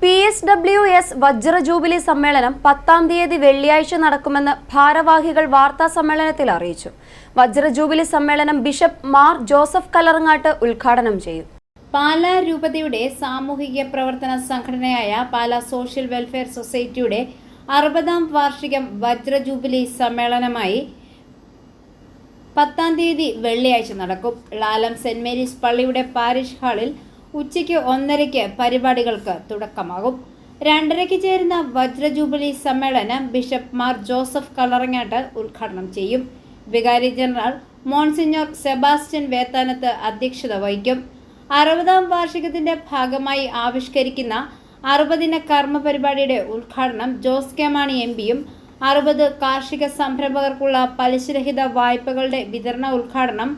P S W S വജ്ര jubilee സമ്മേളനം പത്താം തീയതി വെള്ളിയാഴ്ച നടക്കുമെന്ന് ഭാരവാഹികൾ വാർത്താ സമ്മേളനത്തിൽ അറിയിച്ചു. വജ്ര ജൂബിലി സമ്മേളനം ബിഷപ്പ് മാർ ജോസഫ് കലറങ്ങാട്ട് ഉദ്ഘാടനം ചെയ്യും. പാലാ രൂപതയുടെ സാമൂഹിക പ്രവർത്തന സംഘടനയായ പാലാ സോഷ്യൽ വെൽഫെയർ സൊസൈറ്റിയുടെ അറുപതാം വാർഷികം വജ്ര ജൂബിലി സമ്മേളനമായി പത്താം തീയതി വെള്ളിയാഴ്ച നടക്കും. ലാലം സെന്റ് മേരീസ് പള്ളിയുടെ പാരിഷ് ഹാളിൽ ഉച്ചയ്ക്ക് ഒന്നരയ്ക്ക് പരിപാടികൾക്ക് തുടക്കമാകും. രണ്ടരയ്ക്ക് ചേരുന്ന വജ്രജൂബിലി സമ്മേളനം ബിഷപ്പ് മാർ ജോസഫ് കളറങ്ങാട്ട് ഉദ്ഘാടനം ചെയ്യും. വികാരി ജനറൽ മോൺസിഞ്ഞോർ സെബാസ്റ്റ്യൻ വേത്താനത്ത് അധ്യക്ഷത വഹിക്കും. അറുപതാം വാർഷികത്തിന്റെ ഭാഗമായി ആവിഷ്കരിക്കുന്ന അറുപതിന കർമ്മ പരിപാടിയുടെ ഉദ്ഘാടനം ജോസ് കെ മാണി എം പിയും അറുപത് കാർഷിക സംരംഭകർക്കുള്ള പലിശരഹിത വായ്പകളുടെ വിതരണ ഉദ്ഘാടനം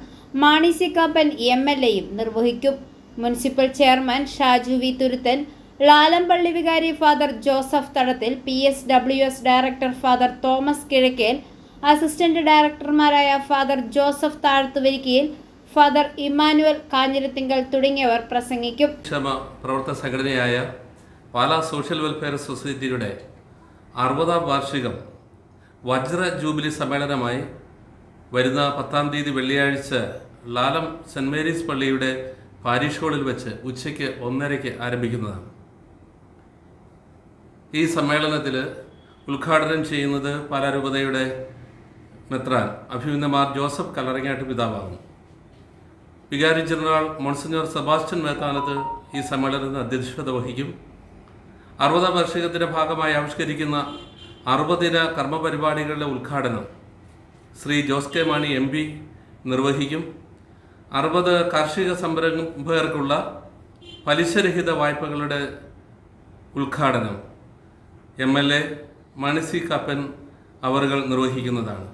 Mani C Kappan M L എയും നിർവഹിക്കും. Municipal chairman Shaju V Thuruthan Lalampally വികാരി father Joseph Thadathil P S W S director father Thomas Kizhakkel assistant ഡയറക്ടർമാരായ father Joseph Thazhathuvarikkayil father Emmanuel Kanjirathinkal തുടങ്ങിയവർ പ്രസംഗിക്കും. ക്ഷമ പ്രവർത്തന സംഘടനയായ പാലാ സോഷ്യൽ വെൽഫെയർ സൊസൈറ്റിയുടെ അറുപതാം വാർഷികം വജ്ര ജൂബിലി സമ്മേളനമായി വരുന്ന പത്താം തീയതി വെള്ളിയാഴ്ച ലാലം സെന്റ് മേരീസ് പള്ളിയുടെ പാരിഷ് ഹാളിൽ വെച്ച് ഉച്ചയ്ക്ക് ഒന്നരയ്ക്ക് ആരംഭിക്കുന്നതാണ്. ഈ സമ്മേളനത്തിൽ ഉദ്ഘാടനം ചെയ്യുന്നത് പാലാരൂപതയുടെ മെത്രാൻ അഭിമന്യമാർ ജോസഫ് കല്ലറങ്ങാട്ട് പിതാവാകുന്നു. വികാരി ജനറൽ മോൺസിഞ്ഞോർ സെബാസ്റ്റ്യൻ മേത്താനത്ത് ഈ സമ്മേളനത്തിന് അധ്യക്ഷത വഹിക്കും. അറുപതാം വാർഷികത്തിന്റെ ഭാഗമായി ആവിഷ്കരിക്കുന്ന അറുപതിന കർമ്മപരിപാടികളുടെ ഉദ്ഘാടനം Shri Jose K Mani M നിർവഹിക്കും. അറുപത് കാർഷിക സംരംഭകർക്കുള്ള പലിശരഹിത വായ്പകളുടെ ഉദ്ഘാടനം M L A Mani C Kappan അവറുകൾ നിർവഹിക്കുന്നതാണ്.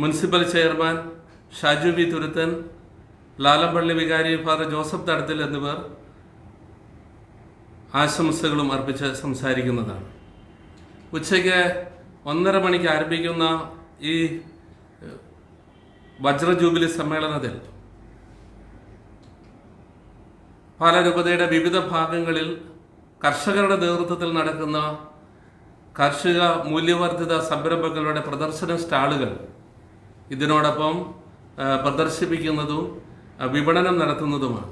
Municipal chairman Shaju V Thuruthan Lalampally വികാരി ഫാദർ ജോസഫ് തടത്തിൽ എന്നിവർ ആശംസകളും അർപ്പിച്ച് സംസാരിക്കുന്നതാണ്. ഉച്ചയ്ക്ക് ഒന്നര മണിക്ക് ആരംഭിക്കുന്ന ഈ വജ്ര ജൂബിലി സമ്മേളനത്തിൽ പാലാ രൂപതയുടെ വിവിധ ഭാഗങ്ങളിൽ കർഷകരുടെ നേതൃത്വത്തിൽ നടക്കുന്ന കാർഷിക മൂല്യവർദ്ധിത സംരംഭങ്ങളുടെ പ്രദർശന സ്റ്റാളുകൾ. ഇതിനോടൊപ്പം പ്രദർശിപ്പിക്കുന്നതും വിപണനം നടത്തുന്നതുമാണ്.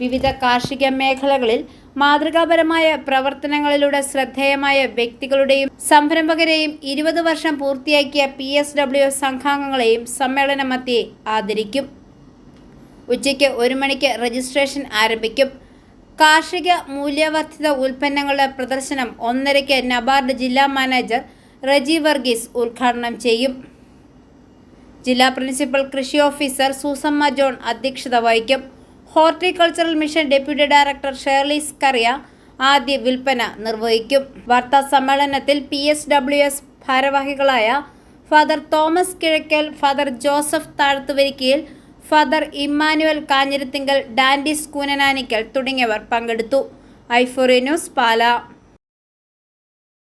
വിവിധ കാർഷിക മേഖലകളിൽ മാതൃകാപരമായ പ്രവർത്തനങ്ങളിലൂടെ ശ്രദ്ധേയമായ വ്യക്തികളുടെയും സംരംഭകരെയും ഇരുപത് വർഷം പൂർത്തിയാക്കിയ പി എസ് ഡബ്ല്യു സംഘാംഗങ്ങളെയും സമ്മേളനമധ്യേ ആദരിക്കും. ഉച്ചയ്ക്ക് ഒരു മണിക്ക് രജിസ്ട്രേഷൻ ആരംഭിക്കും. കാർഷിക മൂല്യവർദ്ധിത ഉൽപ്പന്നങ്ങളുടെ പ്രദർശനം ഒന്നരയ്ക്ക് നബാർഡ് ജില്ലാ മാനേജർ റജി വർഗീസ് ഉദ്ഘാടനം ചെയ്യും. ജില്ലാ പ്രിൻസിപ്പൽ കൃഷി ഓഫീസർ സൂസമ്മ ജോൺ അധ്യക്ഷത വഹിക്കും. Horticultural mission deputy director Sherlees Kuria ആദ്യ വിൽപ്പന നിർവഹിക്കും. വാർത്താ സമ്മേളനത്തിൽ പി എസ് ഡബ്ല്യു എസ് ഭാരവാഹികളായ father Thomas Kizhakkal father Joseph Thazhathuvarikkayil father Emmanuel Kanjirathinkal Dandis Koonananikkal തുടങ്ങിയവർ പങ്കെടുത്തു. ഐഫോറി ന്യൂസ് പാല.